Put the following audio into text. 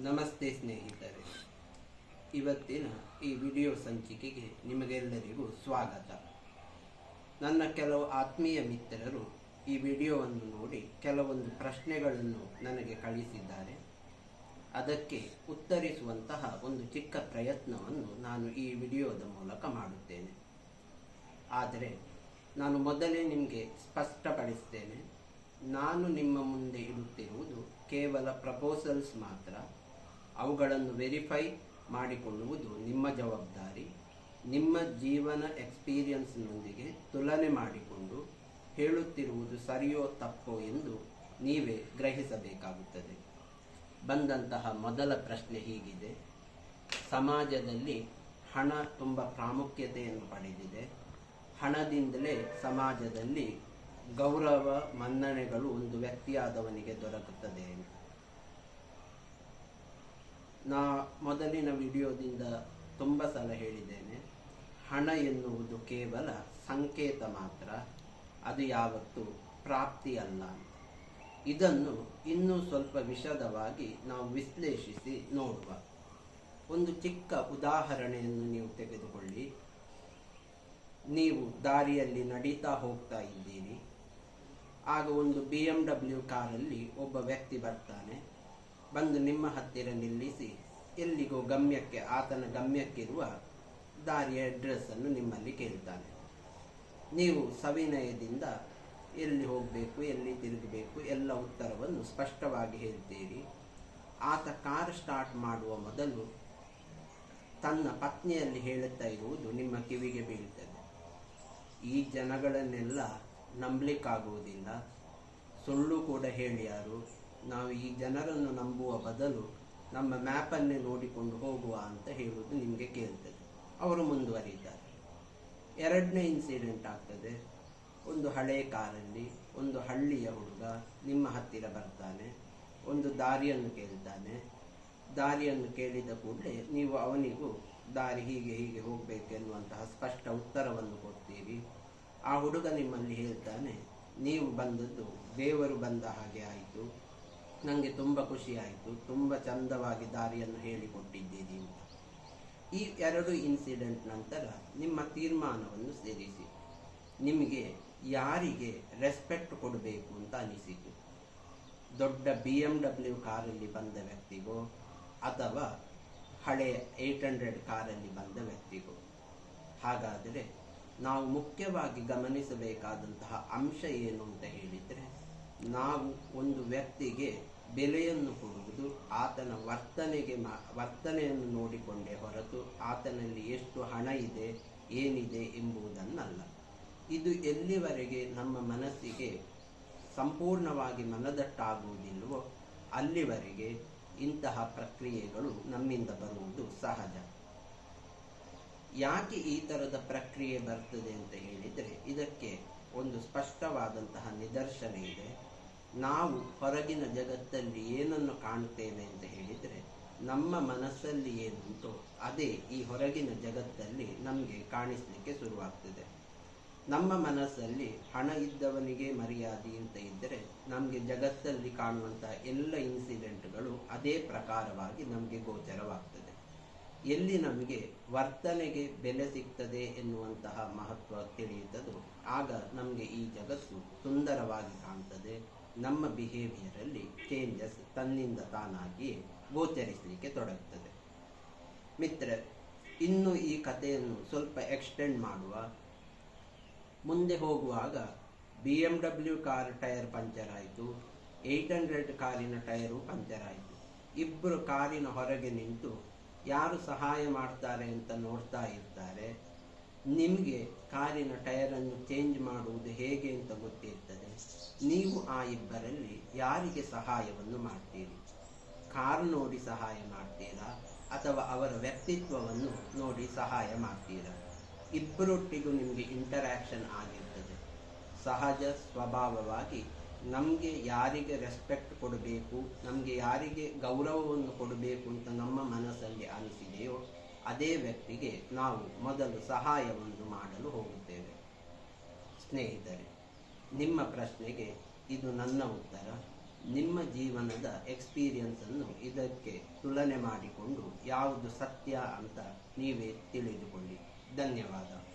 ನಮಸ್ತೆ ಸ್ನೇಹಿತರೆ. ಇವತ್ತಿನ ಈ ವಿಡಿಯೋ ಸಂಚಿಕೆಗೆ ನಿಮಗೆಲ್ಲರಿಗೂ ಸ್ವಾಗತ. ನನ್ನ ಕೆಲವು ಆತ್ಮೀಯ ಮಿತ್ರರು ಈ ವಿಡಿಯೋವನ್ನು ನೋಡಿ ಕೆಲವೊಂದು ಪ್ರಶ್ನೆಗಳನ್ನು ನನಗೆ ಕಳಿಸಿದ್ದಾರೆ. ಅದಕ್ಕೆ ಉತ್ತರಿಸುವಂತಹ ಒಂದು ಚಿಕ್ಕ ಪ್ರಯತ್ನವನ್ನು ನಾನು ಈ ವಿಡಿಯೋದ ಮೂಲಕ ಮಾಡುತ್ತೇನೆ. ಆದರೆ ನಾನು ಮೊದಲೇ ನಿಮಗೆ ಸ್ಪಷ್ಟಪಡಿಸ್ತೇನೆ. ನಾನು ನಿಮ್ಮ ಮುಂದೆ ಇಡುತ್ತಿರುವುದು ಕೇವಲ ಪ್ರಪೋಸಲ್ಸ್ ಮಾತ್ರ. ಅವುಗಳನ್ನು ವೆರಿಫೈ ಮಾಡಿಕೊಳ್ಳುವುದು ನಿಮ್ಮ ಜವಾಬ್ದಾರಿ. ನಿಮ್ಮ ಜೀವನ ಎಕ್ಸ್ಪೀರಿಯನ್ಸ್ನೊಂದಿಗೆ ತುಲನೆ ಮಾಡಿಕೊಂಡು ಹೇಳುತ್ತಿರುವುದು ಸರಿಯೋ ತಪ್ಪೋ ಎಂದು ನೀವೇ ಗ್ರಹಿಸಬೇಕಾಗುತ್ತದೆ. ಬಂದಂತಹ ಮೊದಲ ಪ್ರಶ್ನೆ ಹೀಗಿದೆ. ಸಮಾಜದಲ್ಲಿ ಹಣ ತುಂಬ ಪ್ರಾಮುಖ್ಯತೆಯನ್ನು ಪಡೆದಿದೆ. ಹಣದಿಂದಲೇ ಸಮಾಜದಲ್ಲಿ ಗೌರವ ಮನ್ನಣೆಗಳು ಒಂದು ವ್ಯಕ್ತಿಯಾದವನಿಗೆ ದೊರಕುತ್ತದೆ. ನಾ ಮೊದಲಿನ ವಿಡಿಯೋದಿಂದ ತುಂಬ ಸಲ ಹೇಳಿದ್ದೇನೆ. ಹಣ ಎನ್ನುವುದು ಕೇವಲ ಸಂಕೇತ ಮಾತ್ರ. ಅದು ಯಾವತ್ತೂ ಪ್ರಾಪ್ತಿ ಅಲ್ಲ ಇದನ್ನು ಇನ್ನೂ ಸ್ವಲ್ಪ ವಿಷದವಾಗಿ ನಾವು ವಿಶ್ಲೇಷಿಸಿ ನೋಡುವ. ಒಂದು ಚಿಕ್ಕ ಉದಾಹರಣೆಯನ್ನು ನೀವು ತೆಗೆದುಕೊಳ್ಳಿ. ನೀವು ದಾರಿಯಲ್ಲಿ ನಡೀತಾ ಹೋಗ್ತಾ ಇದ್ದೀರಿ. ಆಗ ಒಂದು ಬಿ ಎಂ ಡಬ್ಲ್ಯೂ ಕಾರಲ್ಲಿ ಒಬ್ಬ ವ್ಯಕ್ತಿ ಬರ್ತಾನೆ. ಬಂದು ನಿಮ್ಮ ಹತ್ತಿರ ನಿಲ್ಲಿಸಿ. ಎಲ್ಲಿಗೋ ಗಮ್ಯಕ್ಕೆ, ಆತನ ಗಮ್ಯಕ್ಕಿರುವ ದಾರಿಯ ಅಡ್ರೆಸ್ಸನ್ನು ನಿಮ್ಮಲ್ಲಿ ಕೇಳ್ತಾನೆ ನೀವು ಸವಿನಯದಿಂದ ಎಲ್ಲಿ ಹೋಗಬೇಕು, ಎಲ್ಲಿ ತಿರುಗಬೇಕು ಎಲ್ಲ ಉತ್ತರವನ್ನು ಸ್ಪಷ್ಟವಾಗಿ ಹೇಳ್ತೀರಿ ಆತ ಕಾರ್ ಸ್ಟಾರ್ಟ್ ಮಾಡುವ ಮೊದಲು ತನ್ನ ಪತ್ನಿಯಲ್ಲಿ ಹೇಳುತ್ತಾ ಇರುವುದು ನಿಮ್ಮ ಕಿವಿಗೆ ಬೀಳುತ್ತದೆ. ಈ ಜನಗಳನ್ನೆಲ್ಲ ನಂಬಲಿಕ್ಕಾಗುವುದಿಲ್ಲ. ಸುಳ್ಳು ಕೂಡ ಹೇಳ್ಯಾರು ನಾವು ಈ ಜನರನ್ನು ನಂಬುವ ಬದಲು ನಮ್ಮ ಮ್ಯಾಪನ್ನೇ ನೋಡಿಕೊಂಡು ಹೋಗುವ ಅಂತ ಹೇಳುವುದು ನಿಮಗೆ ಕೇಳ್ತದೆ. ಅವರು ಮುಂದುವರಿತಾರೆ ಎರಡನೇ ಇನ್ಸಿಡೆಂಟ್ ಆಗ್ತದೆ. ಒಂದು ಹಳೆ ಕಾರಲ್ಲಿ ಒಂದು ಹಳ್ಳಿಯ ಹುಡುಗ ನಿಮ್ಮ ಹತ್ತಿರ ಬರ್ತಾನೆ. ಒಂದು ದಾರಿಯನ್ನು ಕೇಳ್ತಾನೆ. ದಾರಿಯನ್ನು ಕೇಳಿದ ಕೂಡಲೇ ನೀವು ಅವನಿಗೂ ದಾರಿ ಹೀಗೆ ಹೀಗೆ ಹೋಗಬೇಕೆನ್ನುವಂತಹ ಸ್ಪಷ್ಟ ಉತ್ತರವನ್ನು ಕೊಡ್ತೀರಿ. ಆ ಹುಡುಗ ನಿಮ್ಮಲ್ಲಿ ಹೇಳ್ತಾನೆ, ನೀವು ಬಂದದ್ದು ದೇವರು ಬಂದ ಹಾಗೆ ಆಯಿತು. ನನಗೆ ತುಂಬ ಖುಷಿಯಾಯಿತು. ತುಂಬ ಚಂದವಾಗಿ ದಾರಿಯನ್ನು ಹೇಳಿಕೊಟ್ಟಿದ್ದೀರಿ ಅಂತ. ಈ ಎರಡು ಇನ್ಸಿಡೆಂಟ್ ನಂತರ ನಿಮ್ಮ ತೀರ್ಮಾನವನ್ನು ಸೇರಿಸಿ. ನಿಮಗೆ ಯಾರಿಗೆ ರೆಸ್ಪೆಕ್ಟ್ ಕೊಡಬೇಕು ಅಂತ ಅನಿಸಿತು. ದೊಡ್ಡ ಬಿ ಎಂ ಡಬ್ಲ್ಯೂ ಕಾರಲ್ಲಿ ಬಂದ ವ್ಯಕ್ತಿಗೋ, ಅಥವಾ ಹಳೆ ಏಟ್ ಹಂಡ್ರೆಡ್ ಕಾರಲ್ಲಿ ಬಂದ ವ್ಯಕ್ತಿಗೋ. ಹಾಗಾದರೆ ನಾವು ಮುಖ್ಯವಾಗಿ ಗಮನಿಸಬೇಕಾದಂತಹ ಅಂಶ ಏನು ಅಂತ ಹೇಳಿದರೆ, ನಾವು ಒಂದು ವ್ಯಕ್ತಿಗೆ ಬೆಲೆಯನ್ನು ಕೊಡುವುದು, ಆತನ ವರ್ತನೆಗೆ ಮಾ, ವರ್ತನೆಯನ್ನು ನೋಡಿಕೊಂಡೇ ಹೊರತು ಆತನಲ್ಲಿ ಎಷ್ಟು ಹಣ ಇದೆ, ಏನಿದೆ ಎಂಬುದನ್ನಲ್ಲ. ಇದು ಎಲ್ಲಿವರೆಗೆ ನಮ್ಮ ಮನಸ್ಸಿಗೆ ಸಂಪೂರ್ಣವಾಗಿ ಮನದಟ್ಟಾಗುವುದಿಲ್ಲವೋ, ಅಲ್ಲಿವರೆಗೆ ಇಂತಹ ಪ್ರಕ್ರಿಯೆಗಳು ನಮ್ಮಿಂದ ಬರುವುದು ಸಹಜ. ಯಾಕೆ ಈ ಥರದ ಪ್ರಕ್ರಿಯೆ ಬರ್ತದೆ ಅಂತ ಹೇಳಿದರೆ, ಇದಕ್ಕೆ ಒಂದು ಸ್ಪಷ್ಟವಾದಂತಹ ನಿದರ್ಶನ ಇದೆ. ನಾವು ಹೊರಗಿನ ಜಗತ್ತಲ್ಲಿ ಏನನ್ನು ಕಾಣುತ್ತೇವೆ ಅಂತ ಹೇಳಿದರೆ, ನಮ್ಮ ಮನಸ್ಸಲ್ಲಿ ಏನುಂಟೋ ಅದೇ ಈ ಹೊರಗಿನ ಜಗತ್ತಲ್ಲಿ ನಮಗೆ ಕಾಣಿಸಲಿಕ್ಕೆ ಶುರುವಾಗ್ತದೆ. ನಮ್ಮ ಮನಸ್ಸಲ್ಲಿ ಹಣ ಇದ್ದವನಿಗೆ ಮರ್ಯಾದೆ ಅಂತ ಇದ್ದರೆ, ನಮಗೆ ಜಗತ್ತಲ್ಲಿ ಕಾಣುವಂಥ ಎಲ್ಲ ಇನ್ಸಿಡೆಂಟ್ಗಳು ಅದೇ ಪ್ರಕಾರವಾಗಿ ನಮಗೆ ಗೋಚರವಾಗ್ತದೆ. ಎಲ್ಲಿ ನಮಗೆ ವರ್ತನೆಗೆ ಬೆಲೆ ಸಿಗ್ತದೆ ಎನ್ನುವಂತಹ ಮಹತ್ವ ತಿಳಿಯುತ್ತದೋ, ಆಗ ನಮಗೆ ಈ ಜಗತ್ತು ಸುಂದರವಾಗಿ ಕಾಣ್ತದೆ. ನಮ್ಮ ಬಿಹೇವಿಯರಲ್ಲಿ ಚೇಂಜಸ್ ತನ್ನಿಂದ ತಾನಾಗಿ ಗೋಚರಿಸಲಿಕ್ಕೆ ತೊಡಗುತ್ತದೆ. ಮಿತ್ರ ಇನ್ನು ಈ ಕಥೆಯನ್ನು ಸ್ವಲ್ಪ ಎಕ್ಸ್ಟೆಂಡ್ ಮಾಡುವ ಮುಂದೆ ಹೋಗುವಾಗ B M W car tyre puncture ಆಯಿತು ಏಯ್ಟ್ ಹಂಡ್ರೆಡ್ ಕಾರಿನ ಟೈರು ಪಂಚರ್ ಆಯಿತು. ಇಬ್ಬರು ಕಾರಿನ ಹೊರಗೆ ನಿಂತು ಯಾರು ಸಹಾಯ ಮಾಡ್ತಾರೆ ಅಂತ ನೋಡ್ತಾ ಇರ್ತಾರೆ. ನಿಮಗೆ ಕಾರಿನ ಟೈರನ್ನು ಚೇಂಜ್ ಮಾಡುವುದು ಹೇಗೆ ಅಂತ ಗೊತ್ತಿರ್ತದೆ. ನೀವು ಆ ಇಬ್ಬರಲ್ಲಿ ಯಾರಿಗೆ ಸಹಾಯವನ್ನು ಮಾಡ್ತೀರಿ? ಕಾರ್ ನೋಡಿ ಸಹಾಯ ಮಾಡ್ತೀರಾ? ಅಥವಾ ಅವರ ವ್ಯಕ್ತಿತ್ವವನ್ನು ನೋಡಿ ಸಹಾಯ ಮಾಡ್ತೀರಾ? ಇಬ್ಬರೊಟ್ಟಿಗೂ ನಿಮಗೆ ಇಂಟರಾಕ್ಷನ್ ಆಗಿರ್ತದೆ. ಸಹಜ ಸ್ವಭಾವವಾಗಿ ನಮಗೆ ಯಾರಿಗೆ ರೆಸ್ಪೆಕ್ಟ್ ಕೊಡಬೇಕು, ನಮಗೆ ಯಾರಿಗೆ ಗೌರವವನ್ನು ಕೊಡಬೇಕು ಅಂತ ನಮ್ಮ ಮನಸ್ಸಲ್ಲಿ ಅನಿಸಿದೆಯೋ ಅದೇ ವ್ಯಕ್ತಿಗೆ ನಾವು ಮೊದಲು ಸಹಾಯವನ್ನು ಮಾಡಲು ಹೋಗುತ್ತೇವೆ. ಸ್ನೇಹಿತರೆ, ನಿಮ್ಮ ಪ್ರಶ್ನೆಗೆ ಇದು ನನ್ನ ಉತ್ತರ. ನಿಮ್ಮ ಜೀವನದ ಎಕ್ಸ್ಪೀರಿಯನ್ಸನ್ನು ಇದಕ್ಕೆ ತುಲನೆ ಮಾಡಿಕೊಂಡು ಯಾವುದು ಸತ್ಯ ಅಂತ ನೀವೇ ತಿಳಿದುಕೊಳ್ಳಿ. ಧನ್ಯವಾದ.